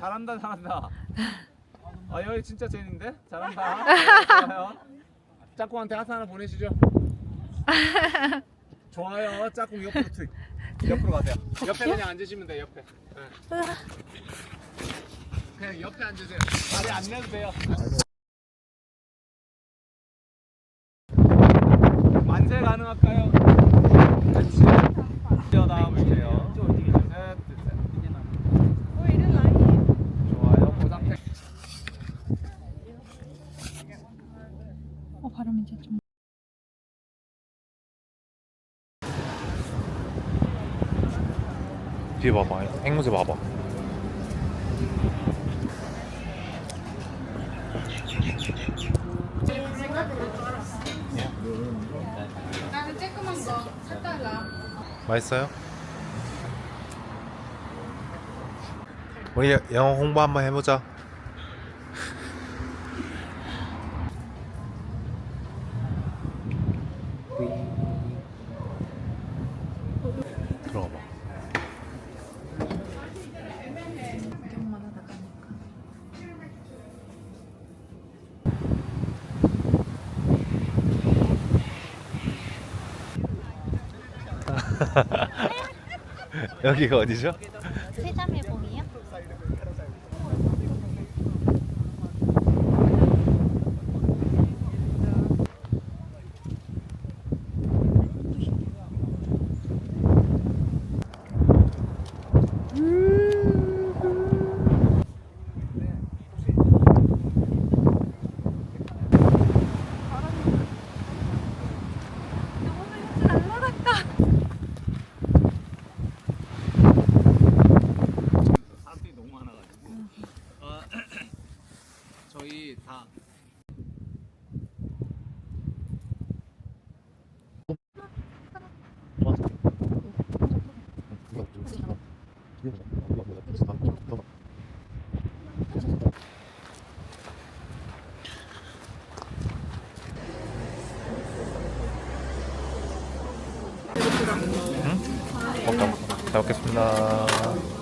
잘한다 잘한다. 아 여기 진짜 쟤인데 잘한다. 네, 좋아요. 짝꿍한테 하트 하나 보내시죠. 좋아요. 짝꿍 옆으로 트. 옆으로 가세요. 옆에 그냥 앉으시면 돼요. 옆에. 네. 그냥 옆에 앉으세요. 다리 안 내도 돼요. 만세 가능할까요? 같이 뛰어나볼게요. 셋, 셋. 어, 이런 라인. 좋아요. 그 상태. 어, 발음 이제 좀. 뒤에 봐봐 앵무새 봐봐 나는 쬐끄만 거. 4달러. 맛있어요? 우리 영어 홍보 한번 해보자 들어가 봐 경마다 나가니까. 여기가 어디죠? 세자매봉이요? 사람들이 너무 많아가지고. 어, 저희 다. 먹다 먹다 잘 먹겠습니다